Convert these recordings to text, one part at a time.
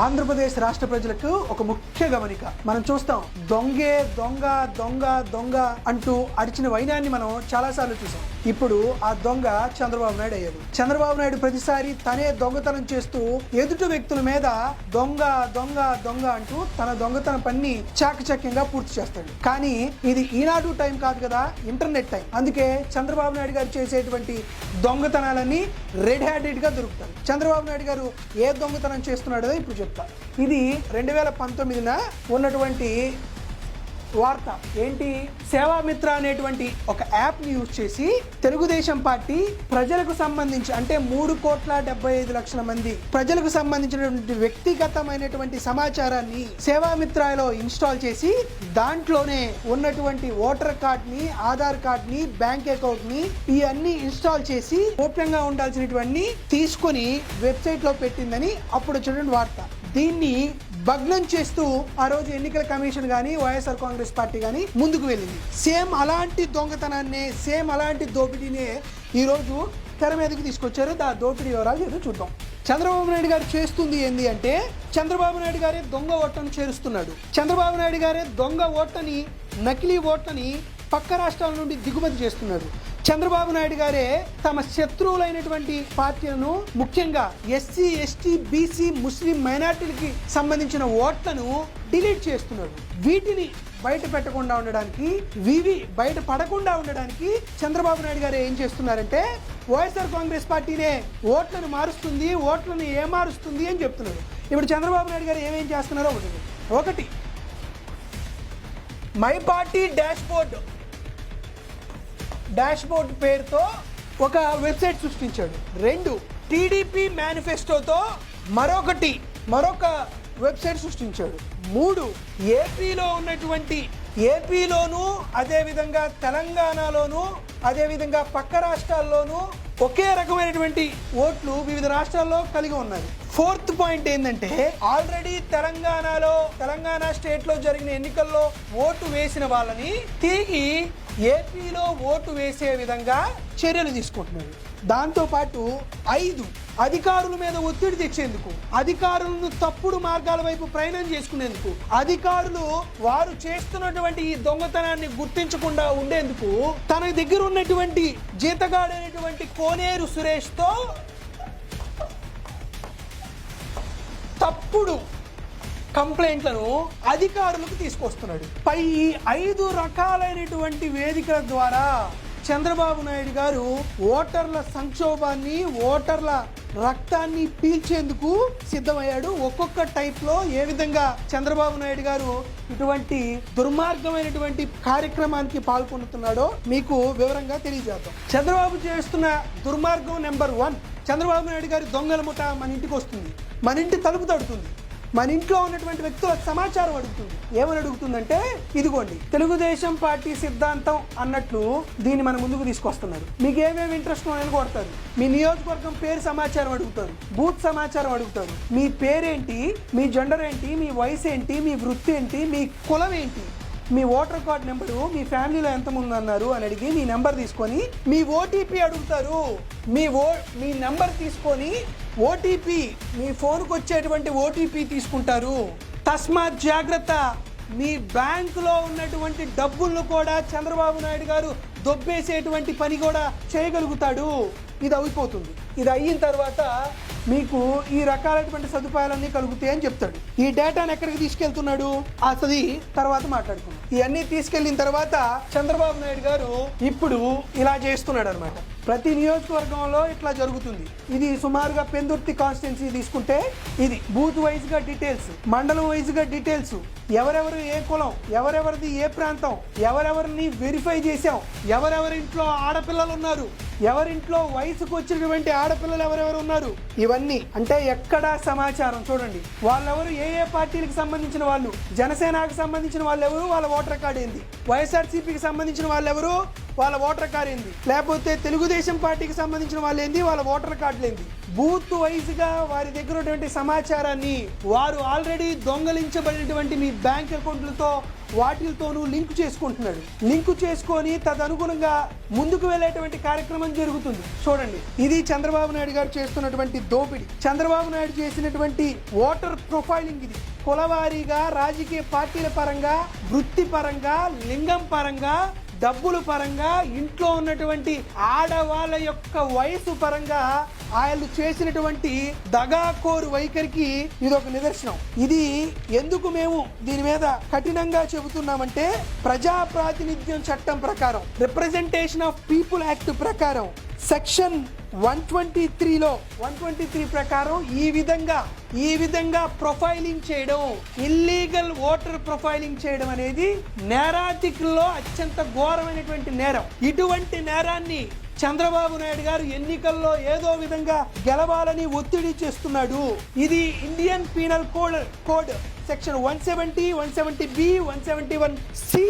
ఆంధ్రప్రదేశ్ రాష్ట్ర ప్రజలకు ఒక ముఖ్య గమనిక. మనం చూస్తాం దొంగే దొంగ దొంగ దొంగ అంటూ అడిచిన వైనాన్ని మనం చాలాసార్లు చూసాం. ఇప్పుడు ఆ దొంగ చంద్రబాబు నాయుడు అయ్యాడు. చంద్రబాబు నాయుడు ప్రతిసారి తనే దొంగతనం చేస్తూ ఎదుటి వ్యక్తుల మీద దొంగ దొంగ దొంగ అంటూ తన దొంగతన పని చాకచక్యంగా పూర్తి చేస్తాడు. కానీ ఇది ఈనాడు టైం కాదు కదా ఇంటర్నెట్ టైం. అందుకే చంద్రబాబు నాయుడు గారు చేసేటువంటి దొంగతనాలన్నీ రెడ్ హ్యాండెడ్గా దొరుకుతాయి. చంద్రబాబు నాయుడు గారు ఏ దొంగతనం చేస్తున్నాడో ఇప్పుడు చెప్తా. ఇది రెండు వేల పంతొమ్మిదిన ఉన్నటువంటి వార్త. ఏంటి? సేవామిత్ర అనేటువంటి ఒక యాప్ని యూజ్ చేసి తెలుగుదేశం పార్టీ ప్రజలకు సంబంధించి అంటే మూడు కోట్ల డెబ్బై ఐదు లక్షల మంది ప్రజలకు సంబంధించినటువంటి వ్యక్తిగతమైనటువంటి సమాచారాన్ని సేవామిత్రలో ఇన్స్టాల్ చేసి దాంట్లోనే ఉన్నటువంటి ఓటర్ కార్డ్ని ఆధార్ కార్డ్ని బ్యాంక్ అకౌంట్ని ఇవన్నీ ఇన్స్టాల్ చేసి గోప్యంగా ఉండాల్సినటువంటి తీసుకొని వెబ్సైట్లో పెట్టిందని అప్పుడు చూడండి వార్త. దీన్ని భగ్నం చేస్తూ ఆ రోజు ఎన్నికల కమిషన్ కానీ వైఎస్ఆర్ కాంగ్రెస్ పార్టీ కానీ ముందుకు వెళ్ళింది. సేమ్ అలాంటి దొంగతనాన్ని సేమ్ అలాంటి దోపిడీనే ఈరోజు తెర మీదకి తీసుకొచ్చారు. ఆ దోపిడీ వివరాలు ఏదో చూద్దాం. చంద్రబాబు నాయుడు గారు చేస్తుంది ఏంది అంటే చంద్రబాబు నాయుడు గారే దొంగ ఓట్లను చేరుస్తున్నాడు. చంద్రబాబు నాయుడు గారే దొంగ ఓట్లని నకిలీ ఓట్లని పక్క రాష్ట్రాల నుండి దిగుమతి చేస్తున్నాడు. చంద్రబాబు నాయుడు గారే తమ శత్రువులైనటువంటి పార్టీలను ముఖ్యంగా ఎస్సీ ఎస్టీ బీసీ ముస్లిం మైనార్టీలకి సంబంధించిన ఓట్లను డిలీట్ చేస్తున్నారు. వీటిని బయట పెట్టకుండా ఉండడానికి వివి బయట పడకుండా ఉండడానికి చంద్రబాబు నాయుడు గారు ఏం చేస్తున్నారంటే వైఎస్ఆర్ కాంగ్రెస్ పార్టీనే ఓట్లను మారుస్తుంది ఓట్లను ఏమారుస్తుంది అని చెప్తున్నారు. ఇప్పుడు చంద్రబాబు నాయుడు గారు ఏమేం చేస్తున్నారో ఒకటి. ఒకటి. My party dash board dashboard పేరుతో ఒక వెబ్సైట్ సృష్టించాడు. రెండు టీడీపీ మేనిఫెస్టోతో మరొకటి మరొక వెబ్సైట్ సృష్టించాడు. మూడు ఏపీలో ఉన్నటువంటి ఏపీలోను అదేవిధంగా తెలంగాణలోను అదేవిధంగా పక్క రాష్ట్రాల్లోనూ ఒకే రకమైనటువంటి ఓట్లు వివిధ రాష్ట్రాల్లో కలిగి ఉన్నాయి ఫోర్త్ పాయింట్ ఏంటంటే ఆల్రెడీ తెలంగాణలో తెలంగాణ స్టేట్లో జరిగిన ఎన్నికల్లో ఓటు వేసిన వాళ్ళని తిరిగి ఏపీలో ఓటు వేసే విధంగా చర్యలు తీసుకుంటున్నారు దాంతోపాటు ఐదు అధికారుల మీద ఒత్తిడి తెచ్చేందుకు అధికారులను తప్పుడు మార్గాల వైపు ప్రయాణం చేసుకునేందుకు అధికారులు వారు చేస్తున్నటువంటి ఈ దొంగతనాన్ని గుర్తించకుండా ఉండేందుకు తన దగ్గర ఉన్నటువంటి జీతగాడైనటువంటి కోనేరు సురేష్తో తప్పుడు కంప్లైంట్లను అధికారులకు తీసుకొస్తున్నాడు. పై ఐదు రకాలైనటువంటి వేదికల ద్వారా చంద్రబాబు నాయుడు గారు ఓటర్ల సంక్షోభాన్ని ఓటర్ల రక్తాన్ని పీల్చేందుకు సిద్ధమయ్యాడు. ఒక్కొక్క టైప్లో ఏ విధంగా చంద్రబాబు నాయుడు గారు ఇటువంటి దుర్మార్గమైనటువంటి కార్యక్రమానికి పాల్గొంటున్నాడో మీకు వివరంగా తెలియజేద్దాం. చంద్రబాబు చేస్తున్న దుర్మార్గం నెంబర్ వన్. చంద్రబాబు నాయుడు గారి దొంగల ముఠ మన ఇంటికి వస్తుంది. మన ఇంటి తలుపు తడుతుంది. మన ఇంట్లో ఉన్నటువంటి వ్యక్తులు సమాచారం అడుగుతుంది. ఏమని అడుగుతుందంటే ఇదిగోండి తెలుగుదేశం పార్టీ సిద్ధాంతం అన్నట్లు దీన్ని మన ముందుకు తీసుకొస్తున్నారు. మీకు ఏమేమి ఇంట్రెస్ట్ ఉన్నాయని కొడతారు మీ నియోజకవర్గం పేరు సమాచారం అడుగుతారు. బూత్ సమాచారం అడుగుతారు. మీ పేరేంటి మీ జెండర్ ఏంటి మీ వయసు ఏంటి మీ వృత్తి ఏంటి మీ కులం ఏంటి? మీ ఓటర్ కార్డ్ నెంబరు మీ ఫ్యామిలీలో ఎంతమంది అన్నారు అని అడిగి మీ నెంబర్ తీసుకొని మీ ఓటీపీ అడుగుతారు. మీ ఓ మీ నెంబర్ తీసుకొని ఓటీపీ మీ ఫోన్కి వచ్చేటువంటి ఓటీపీ తీసుకుంటారు. తస్మాత్ జాగ్రత్త మీ బ్యాంకులో ఉన్నటువంటి డబ్బులను కూడా చంద్రబాబు నాయుడు గారు దొబ్బేసేటువంటి పని కూడా చేయగలుగుతాడు. ఇది అయిపోతుంది. ఇది అయిన తర్వాత మీకు ఈ రకాలైనటువంటి సదుపాయాలన్నీ కలుగుతాయి అని చెప్తాడు. ఈ డేటాను ఎక్కడికి తీసుకెళ్తున్నాడు? అసలు తర్వాత మాట్లాడుకుందాం. ఇవన్నీ తీసుకెళ్ళిన తర్వాత చంద్రబాబు నాయుడు గారు ఇప్పుడు ఇలా చేస్తున్నాడు అనమాట ప్రతి నియోజకవర్గంలో ఇట్లా జరుగుతుంది. ఇది సుమారుగా పెందుర్తి కాన్స్టిట్యున్సీ తీసుకుంటే ఇది బూత్ వైజ్గా డీటెయిల్స్ మండలం వైజ్గా డీటెయిల్స్ ఎవరెవరు ఏ కులం ఎవరెవరిది ఏ ప్రాంతం ఎవరెవరిని వెరిఫై చేశాం ఎవరెవరింట్లో ఆడపిల్లలు ఉన్నారు ఎవరింట్లో వయసుకు వచ్చినటువంటి ఆడపిల్లలు ఎవరెవరు ఉన్నారు? ఇవన్నీ అంటే ఎక్కడా సమాచారం? చూడండి. వాళ్ళెవరు? ఏ ఏ పార్టీలకు సంబంధించిన వాళ్ళు? జనసేనకు సంబంధించిన వాళ్ళు ఎవరు వాళ్ళ ఓటర్ కార్డు ఏంది? వైఎస్ఆర్సీపీకి సంబంధించిన వాళ్ళు ఎవరు వాళ్ళ ఓటర్ కార్డు ఏంది? లేకపోతే తెలుగుదేశం పార్టీకి సంబంధించిన వాళ్ళు ఏంది? వాళ్ళ ఓటర్ కార్డులు ఏంది? బూత్ వైజ్గా వారి దగ్గర ఉన్నటువంటి సమాచారాన్ని వారు ఆల్రెడీ దొంగలించబడినటువంటి మీ బ్యాంక్ అకౌంట్లతో వాటితోనూ లింక్ చేసుకుంటున్నాడు. లింక్ చేసుకొని తదనుగుణంగా ముందుకు వెళ్ళేటువంటి కార్యక్రమం జరుగుతుంది. చూడండి ఇది చంద్రబాబు నాయుడు గారు చేస్తున్నటువంటి దోపిడీ. చంద్రబాబు నాయుడు చేసినటువంటి ఓటర్ ప్రొఫైలింగ్ ఇది. కులవారీగా రాజకీయ పార్టీల పరంగా వృత్తి పరంగా లింగం పరంగా డబ్బుల పరంగా ఇంట్లో ఉన్నటువంటి ఆడవాళ్ళ యొక్క వయసు పరంగా ఆయన చేసినటువంటి దగాకోరు వైఖరికి ఇది ఒక నిదర్శనం. ఇది ఎందుకు మేము దీని మీద కఠినంగా చెబుతున్నామంటే ప్రజా ప్రాతినిధ్యం చట్టం ప్రకారం రిప్రజెంటేషన్ ఆఫ్ పీపుల్ యాక్ట్ ప్రకారం. సెక్షన్ వన్ ట్వంటీ త్రీలో వన్ ట్వంటీ త్రీ ప్రకారం ఈ విధంగా ఈ విధంగా ప్రొఫైలింగ్ చేయడం ఇల్లీగల్ ఓటర్ ప్రొఫైలింగ్ చేయడం అనేది నేరాధికుల్లో అత్యంత ఘోరమైనటువంటి నేరం. ఇటువంటి నేరాన్ని చంద్రబాబు నాయుడు గారు ఎన్నికల్లో ఏదో విధంగా గెలవాలని ఒత్తిడి చేస్తున్నాడు. ఇది Indian penal code code section one seventy one seventy B one seventy one C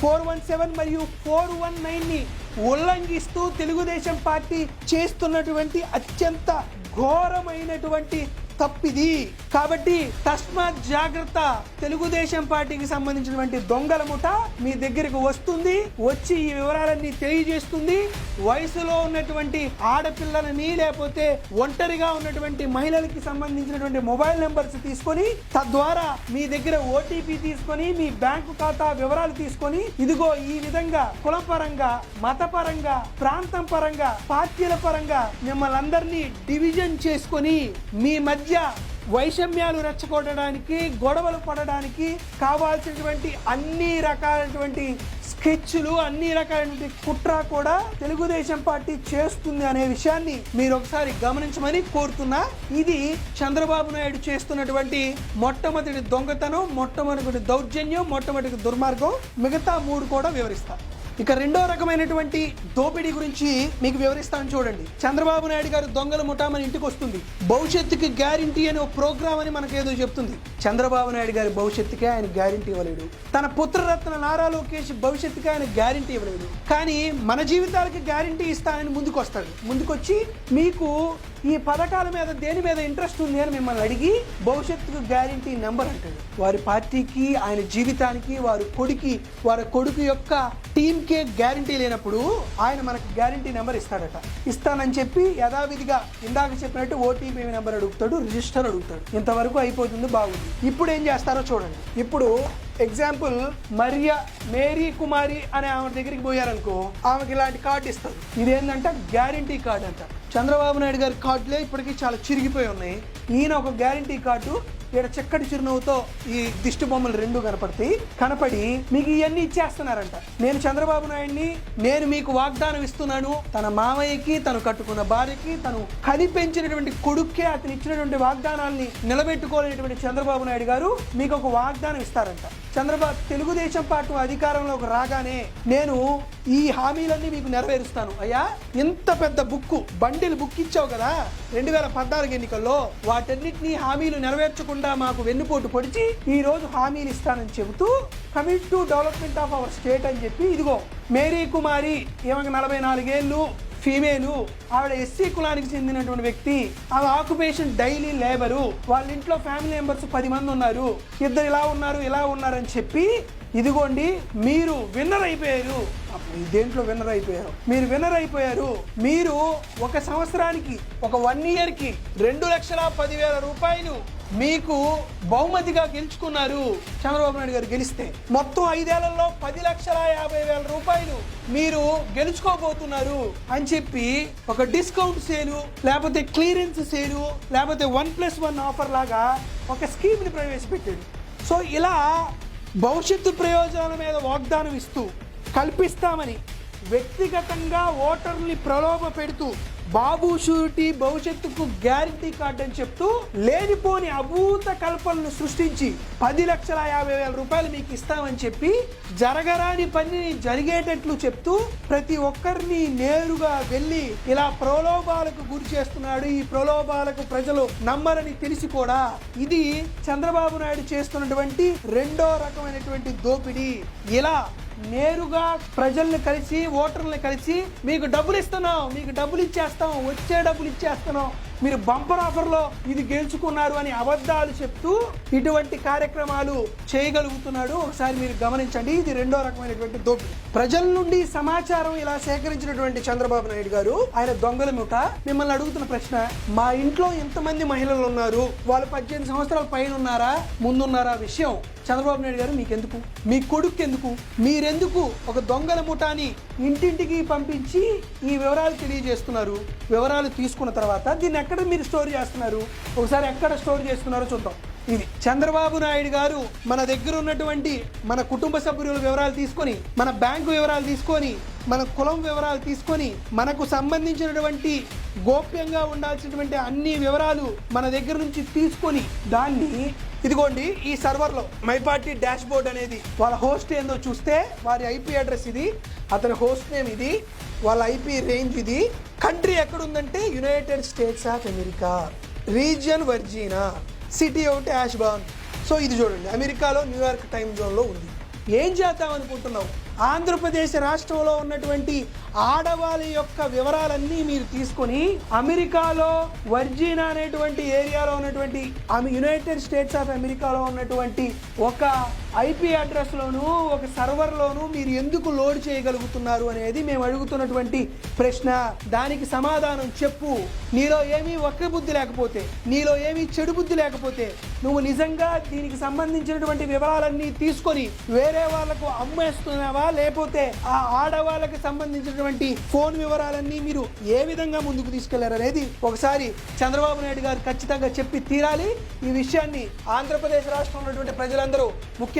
four one seven మరియు ఫోర్ వన్ నైన్ని ఉల్లంఘిస్తూ తెలుగుదేశం పార్టీ చేస్తున్నటువంటి అత్యంత ఘోరమైనటువంటి తప్పిది. కాబట్టి తస్మాత్ జాగ్రత్త. తెలుగుదేశం పార్టీకి సంబంధించినటువంటి దొంగల ముఠ మీ దగ్గరకు వస్తుంది వచ్చి ఈ వివరాలన్నీ తెలియజేస్తుంది. వయసులో ఉన్నటువంటి ఆడపిల్లలని లేకపోతే ఒంటరిగా ఉన్నటువంటి మహిళలకి సంబంధించినటువంటి మొబైల్ నెంబర్స్ తీసుకొని తద్వారా మీ దగ్గర ఓటీపీ తీసుకొని మీ బ్యాంకు ఖాతా వివరాలు తీసుకొని ఇదిగో ఈ విధంగా కులపరంగా మతపరంగా ప్రాంతం పరంగా పార్టీల పరంగా మిమ్మల్ని అందరినీ డివిజన్ చేసుకొని మీ మధ్య వైషమ్యాలు రెచ్చగొట్టడానికి గొడవలు పడడానికి కావాల్సినటువంటి అన్ని రకాలైనటువంటి స్కెచ్లు అన్ని రకాలైనటువంటి కుట్ర కూడా తెలుగుదేశం పార్టీ చేస్తుంది అనే విషయాన్ని మీరు ఒకసారి గమనించమని కోరుతున్నా. ఇది చంద్రబాబు నాయుడు చేస్తున్నటువంటి మొట్టమొదటి దొంగతనం మొట్టమొదటి దౌర్జన్యం మొట్టమొదటి దుర్మార్గం. మిగతా మూడు కూడా వివరిస్తారు ఇక రెండో రకమైనటువంటి దోపిడీ గురించి మీకు వివరిస్తాను చూడండి. చంద్రబాబు నాయుడు గారు దొంగల ముఠా మన ఇంటికి వస్తుంది. భవిష్యత్తుకి గ్యారంటీ అనే ఒక ప్రోగ్రామ్ అని మనకు ఏదో చెప్తుంది. చంద్రబాబు నాయుడు గారి భవిష్యత్తుకే ఆయన గ్యారంటీ ఇవ్వలేడు. తన పుత్రరత్న నారా లోకేష్ భవిష్యత్తుకి ఆయన గ్యారంటీ ఇవ్వలేడు. కానీ మన జీవితాలకి గ్యారంటీ ఇస్తానని ముందుకు వస్తాడు ముందుకొచ్చి మీకు ఈ పథకాల మీద దేని మీద ఇంట్రెస్ట్ ఉంది అని మిమ్మల్ని అడిగి భవిష్యత్తుకు గ్యారంటీ నెంబర్ అంటాడు. వారి పార్టీకి ఆయన జీవితానికి వారి కొడుకి వారి కొడుకు యొక్క టీం కే గ్యారంటీ లేనప్పుడు ఆయన మనకు గ్యారంటీ నెంబర్ ఇస్తాడట. ఇస్తానని చెప్పి యథావిధిగా ఇందాక చెప్పినట్టు ఓటీపీ నెంబర్ అడుగుతాడు రిజిస్టర్ అడుగుతాడు. ఇంతవరకు అయిపోతుంది బాగుంది. ఇప్పుడు ఏం చేస్తారో చూడండి. ఇప్పుడు ఎగ్జాంపుల్ మరియా మేరీ కుమారి అనే ఆమె దగ్గరికి పోయారనుకో ఆమెకి ఇలాంటి కార్డు ఇస్తారు. ఇదేంటంటే గ్యారంటీ కార్డు అంట. చంద్రబాబు నాయుడు గారి కార్డులే ఇప్పటికీ చాలా చిరిగిపోయి ఉన్నాయి. ఈయన ఒక గ్యారంటీ కార్డు ఇక్కడ చక్కటి చిరునవ్వుతో ఈ దిష్టి బొమ్మలు రెండు కనపడతాయి. కనపడి మీకు ఇవన్నీ ఇచ్చేస్తున్నారంట. నేను చంద్రబాబు నాయుడిని నేను మీకు వాగ్దానం ఇస్తున్నాను. తన మామయ్యకి తను కట్టుకున్న భార్యకి తను కనిపించినటువంటి కొడుక్కే అతను ఇచ్చినటువంటి వాగ్దానాల్ని నిలబెట్టుకోలేనటువంటి చంద్రబాబు నాయుడు గారు మీకు ఒక వాగ్దానం ఇస్తారంట. చంద్రబాబు తెలుగుదేశం పార్టీ అధికారంలోకి రాగానే నేను ఈ హామీలన్నీ మీకు నెరవేరుస్తాను. అయ్యా ఇంత పెద్ద బుక్కు బండిల్ బుక్ ఇచ్చావు కదా రెండు వేల పద్నాలుగు ఎన్నికల్లో వాటన్నిటినీ హామీలు నెరవేర్చకుండా మాకు వెన్నుపోటు పొడిచి ఈ రోజు హామీలు ఇస్తానని చెబుతూ commit to development of our state అని చెప్పి ఇదిగో మేరీ కుమారి ఈమెకు నలభై నాలుగేళ్ళు ఫీమేలు. ఆవిడ ఎస్సీ కులానికి చెందినటువంటి వ్యక్తి. ఆమె ఆక్యుపేషన్ డైలీ లేబరు వాళ్ళ ఇంట్లో ఫ్యామిలీ మెంబర్స్ పది మంది ఉన్నారు. ఇద్దరు ఇలా ఉన్నారు ఇలా ఉన్నారని చెప్పి ఇదిగోండి మీరు విన్నర్ అయిపోయారు. దేంట్లో విన్నర్ అయిపోయారు. మీరు విన్నర్ అయిపోయారు. మీరు ఒక సంవత్సరానికి ఒక వన్ ఇయర్కి రెండు లక్షల పదివేల రూపాయలు మీకు బహుమతిగా గెలుచుకున్నారు చంద్రబాబు నాయుడు గారు గెలిస్తే మొత్తం ఐదేళ్ళలో పది లక్షల యాభై వేల రూపాయలు మీరు గెలుచుకోబోతున్నారు అని చెప్పి ఒక డిస్కౌంట్ సేలు లేకపోతే క్లియరెన్స్ సేలు లేకపోతే వన్ ప్లస్ వన్ ఆఫర్ లాగా ఒక స్కీమ్ని ప్రవేశపెట్టాడు సో ఇలా భవిష్యత్తు ప్రయోజనాల మీద వాగ్దానం ఇస్తూ కల్పిస్తామని వ్యక్తిగతంగా ఓటర్ని ప్రలోభ పెడుతూ బాబు షూరిటీ భవిష్యత్తుకు గ్యారంటీ కార్డు అని చెప్తూ లేనిపోని అభూత కల్పనలు సృష్టించి పది లక్షల యాభై వేల రూపాయలు మీకు ఇస్తామని చెప్పి జరగరాని పనిని జరిగేటట్లు చెప్తూ ప్రతి ఒక్కరిని నేరుగా వెళ్ళి ఇలా ప్రలోభాలకు గురి చేస్తున్నాడు. ఈ ప్రలోభాలకు ప్రజలు నమ్మరని తెలిసి కూడా ఇది చంద్రబాబు నాయుడు చేస్తున్నటువంటి రెండో రకమైనటువంటి దోపిడీ. ఇలా నేరుగా ప్రజల్ని కలిసి ఓటర్లని కలిసి మీకు డబ్బులు ఇస్తున్నాం మీకు డబ్బులు ఇచ్చేస్తాం వచ్చే డబ్బులు ఇచ్చేస్తున్నాం. మీరు బంపర్ ఆఫర్లో ఇది గెలుచుకున్నారు అని అబద్ధాలు చెప్తూ ఇటువంటి కార్యక్రమాలు చేయగలుగుతున్నాడు. ఒకసారి మీరు గమనించండి ఇది రెండో రకమైనటువంటి దోపిడీ. ప్రజల నుండి సమాచారం ఇలా సేకరించినటువంటి చంద్రబాబు నాయుడు గారు ఆయన దొంగల ముఠ. మిమ్మల్ని అడుగుతున్న ప్రశ్న మా ఇంట్లో ఎంతమంది మహిళలు ఉన్నారు వాళ్ళు పద్దెనిమిది సంవత్సరాల పైన ఉన్నారా ముందున్నారా విషయం. చంద్రబాబు నాయుడు గారు మీకెందుకు? మీ కొడుకు ఎందుకు మీరెందుకు ఒక దొంగల ముఠాని ఇంటింటికి పంపించి ఈ వివరాలు తెలియజేస్తున్నారు? వివరాలు తీసుకున్న తర్వాత దీన్ని ఎక్కడ మీరు స్టోర్ చేస్తున్నారు? ఒకసారి ఎక్కడ స్టోర్ చేస్తున్నారో చూద్దాం. ఇది చంద్రబాబు నాయుడు గారు మన దగ్గర ఉన్నటువంటి మన కుటుంబ సభ్యుల వివరాలు తీసుకొని మన బ్యాంకు వివరాలు తీసుకొని మన కులం వివరాలు తీసుకొని మనకు సంబంధించినటువంటి గోప్యంగా ఉండాల్సినటువంటి అన్ని వివరాలు మన దగ్గర నుంచి తీసుకొని దాన్ని ఇదిగోండి ఈ సర్వర్లో మై పార్టీ డాష్ బోర్డ్ అనేది వాళ్ళ హోస్ట్ ఏందో చూస్తే వారి ఐపీ అడ్రస్ ఇది అతని హోస్ట్ నేమ్ ఇది వాళ్ళ ఐపీ రేంజ్ ఇది. కంట్రీ ఎక్కడుందంటే United States of America region Virginia city ఒకటి యాష్బాన్ సో ఇది చూడండి అమెరికాలో న్యూయార్క్ టైం జోన్లో ఉంది. ఏం చేద్దాం అనుకుంటున్నావు? ఆంధ్రప్రదేశ్ రాష్ట్రంలో ఉన్నటువంటి ఆడవాళ్ళ యొక్క వివరాలన్నీ మీరు తీసుకొని అమెరికాలో వర్జీనా అనేటువంటి ఏరియాలో ఉన్నటువంటి ఆమె యునైటెడ్ స్టేట్స్ ఆఫ్ అమెరికాలో ఉన్నటువంటి ఒక ఐపీ అడ్రస్లోను ఒక సర్వర్లోను మీరు ఎందుకు లోడ్ చేయగలుగుతున్నారు అనేది మేము అడుగుతున్నటువంటి ప్రశ్న. దానికి సమాధానం చెప్పు. నీలో ఏమీ వక్ర బుద్ధి లేకపోతే నీలో ఏమీ చెడు బుద్ధి లేకపోతే నువ్వు నిజంగా దీనికి సంబంధించినటువంటి వివరాలన్నీ తీసుకొని వేరే వాళ్ళకు అమ్మేస్తున్నావా? లేకపోతే ఆ ఆడవాళ్ళకి సంబంధించినటువంటి ఫోన్ వివరాలన్నీ మీరు ఏ విధంగా ముందుకు తీసుకెళ్ళారు అనేది ఒకసారి చంద్రబాబు నాయుడు గారు ఖచ్చితంగా చెప్పి తీరాలి. ఈ విషయాన్ని ఆంధ్రప్రదేశ్ రాష్ట్రంలో ఉన్నటువంటి ప్రజలందరూ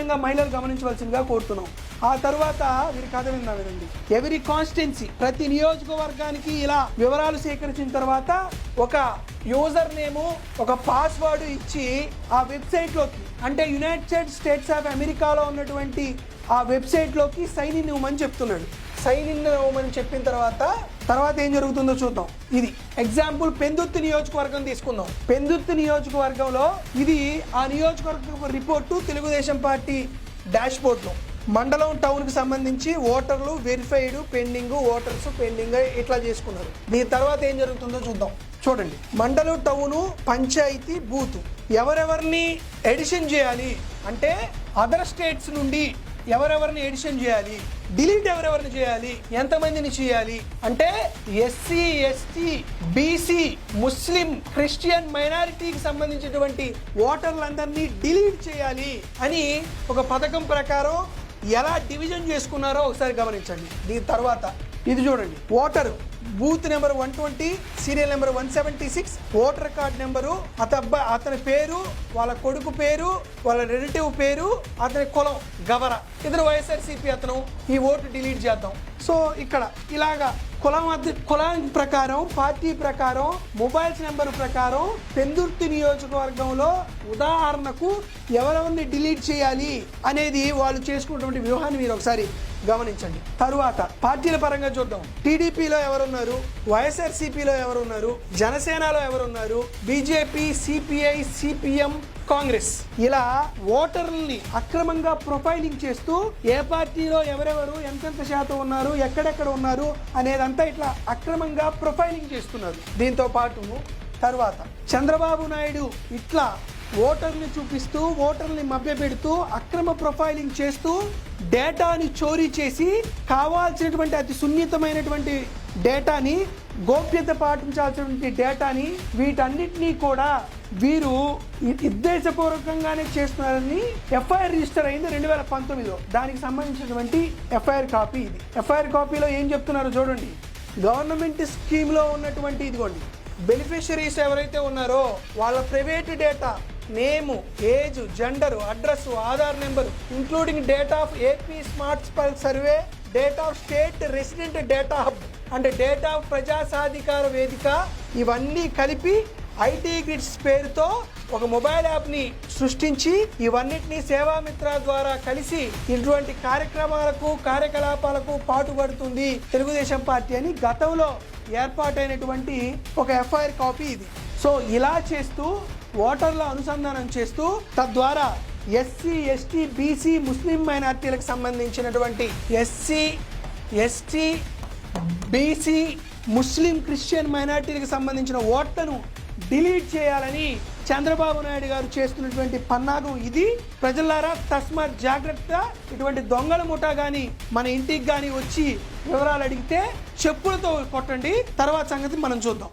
ముఖ్యంగా మహిళలు గమనించవలసిందిగా కోరుతున్నాం. ఆ తర్వాత వీరి కథ విందా వినండి ఎవరి కాన్స్టిట్యున్సీ ప్రతి నియోజకవర్గానికి ఇలా వివరాలు సేకరించిన తర్వాత ఒక యూజర్ నేము ఒక పాస్వర్డ్ ఇచ్చి ఆ వెబ్సైట్లోకి అంటే యునైటెడ్ స్టేట్స్ ఆఫ్ అమెరికాలో ఉన్నటువంటి ఆ వెబ్సైట్లోకి సైన్ ఇన్ ఇవ్వమని చెప్తున్నాడు. సైన్ ఇన్ అవ్వమని చెప్పిన తర్వాత తర్వాత ఏం జరుగుతుందో చూద్దాం. ఇది ఎగ్జాంపుల్ పెందుర్తి నియోజకవర్గం తీసుకుందాం. పెందుర్తి నియోజకవర్గంలో ఇది ఆ నియోజకవర్గ రిపోర్టు తెలుగుదేశం పార్టీ డాష్ బోర్డ్లో మండలం టౌన్కి సంబంధించి ఓటర్లు వెరిఫైడ్ పెండింగ్ ఓటర్స్ పెండింగ్ ఇట్లా చేసుకున్నారు. దీని తర్వాత ఏం జరుగుతుందో చూద్దాం. చూడండి. మండలం టౌను పంచాయతీ బూత్ ఎవరెవరిని ఎడిషన్ చేయాలి అంటే అదర్ స్టేట్స్ నుండి ఎవరెవరిని ఎడిషన్ చేయాలి? డిలీట్ ఎవరెవరిని చేయాలి? ఎంతమందిని చేయాలి? అంటే SC ST BC Muslim Christian మైనారిటీకి సంబంధించినటువంటి ఓటర్లందరినీ డిలీట్ చేయాలి అని ఒక పథకం ప్రకారం ఎలా డివిజన్ చేసుకున్నారో ఒకసారి గమనించండి. దీని తర్వాత ఇది చూడండి. Voter booth number one twenty serial number one seventy six voter card number అత అబ్బాయి అతని పేరు వాళ్ళ కొడుకు పేరు వాళ్ళ రిలేటివ్ పేరు అతని కులం గవర. ఇతను వైఎస్ఆర్సీపీ అతను. ఈ ఓటు డిలీట్ చేద్దాం. సో ఇక్కడ ఇలాగా కులం అద్దె కులం ప్రకారం పార్టీ ప్రకారం మొబైల్స్ నెంబర్ ప్రకారం పెందుర్తి నియోజకవర్గంలో ఉదాహరణకు ఎవరెవరిని డిలీట్ చేయాలి అనేది వాళ్ళు చేసుకున్నటువంటి వ్యూహాన్ని మీరు ఒకసారి గమనించండి. తరువాత పార్టీల పరంగా చూద్దాం. టీడీపీలో ఎవరున్నారు? వైఎస్ఆర్సీపీలో ఎవరున్నారు? జనసేనలో ఎవరున్నారు? BJP CPI CPM Congress. ఇలా ఓటర్లని అక్రమంగా ప్రొఫైలింగ్ చేస్తూ ఏ పార్టీలో ఎవరెవరు ఎంతెంత శాతం ఉన్నారు ఎక్కడెక్కడ ఉన్నారు అనేదంతా ఇట్లా అక్రమంగా ప్రొఫైలింగ్ చేస్తున్నారు. దీంతో పాటు తర్వాత చంద్రబాబు నాయుడు ఇట్లా ఓటర్ని చూపిస్తూ ఓటర్ని మభ్యపెడుతూ అక్రమ ప్రొఫైలింగ్ చేస్తూ డేటాని చోరీ చేసి కావాల్సినటువంటి అతి సున్నితమైనటువంటి డేటాని గోప్యత పాటించాల్సినటువంటి డేటాని వీటన్నిటినీ కూడా వీరు ఉద్దేశపూర్వకంగానే చేస్తున్నారని ఎఫ్ఐఆర్ రిజిస్టర్ అయింది రెండు వేల పంతొమ్మిదిలో. దానికి సంబంధించినటువంటి ఎఫ్ఐఆర్ కాపీ ఇది. ఎఫ్ఐఆర్ కాపీలో ఏం చెప్తున్నారో చూడండి. గవర్నమెంట్ స్కీమ్లో ఉన్నటువంటి ఇదిగోండి. బెనిఫిషరీస్ ఎవరైతే ఉన్నారో వాళ్ళ private data name age gender address Aadhaar number including date of AP smart spell survey date of state resident data hub అంటే డేట్ ఆఫ్ ప్రజాసాధికార వేదిక ఇవన్నీ కలిపి ఐటీ గ్రిడ్స్ పేరుతో ఒక మొబైల్ యాప్ని సృష్టించి ఇవన్నిటిని సేవామిత్ర ద్వారా కలిసి ఇటువంటి కార్యక్రమాలకు కార్యకలాపాలకు పాటుపడుతుంది తెలుగుదేశం పార్టీ అని గతంలో ఏర్పాటైనటువంటి ఒక ఎఫ్ఐఆర్ కాపీ ఇది. సో ఇలా చేస్తూ ఓటర్ల అనుసంధానం చేస్తూ తద్వారా ఎస్సీ ఎస్టీ బీసీ ముస్లిం మైనార్టీలకు సంబంధించినటువంటి SC ST BC Muslim Christian మైనార్టీలకు సంబంధించిన ఓట్లను డిలీట్ చేయాలని చంద్రబాబు నాయుడు గారు చేస్తున్నటువంటి పన్నాగం ఇది. ప్రజలారా తస్మాత్ జాగ్రత్త. ఇటువంటి దొంగల ముఠా కానీ మన ఇంటికి కానీ వచ్చి వివరాలు అడిగితే చెప్పులతో కొట్టండి. తర్వాత సంగతి మనం చూద్దాం.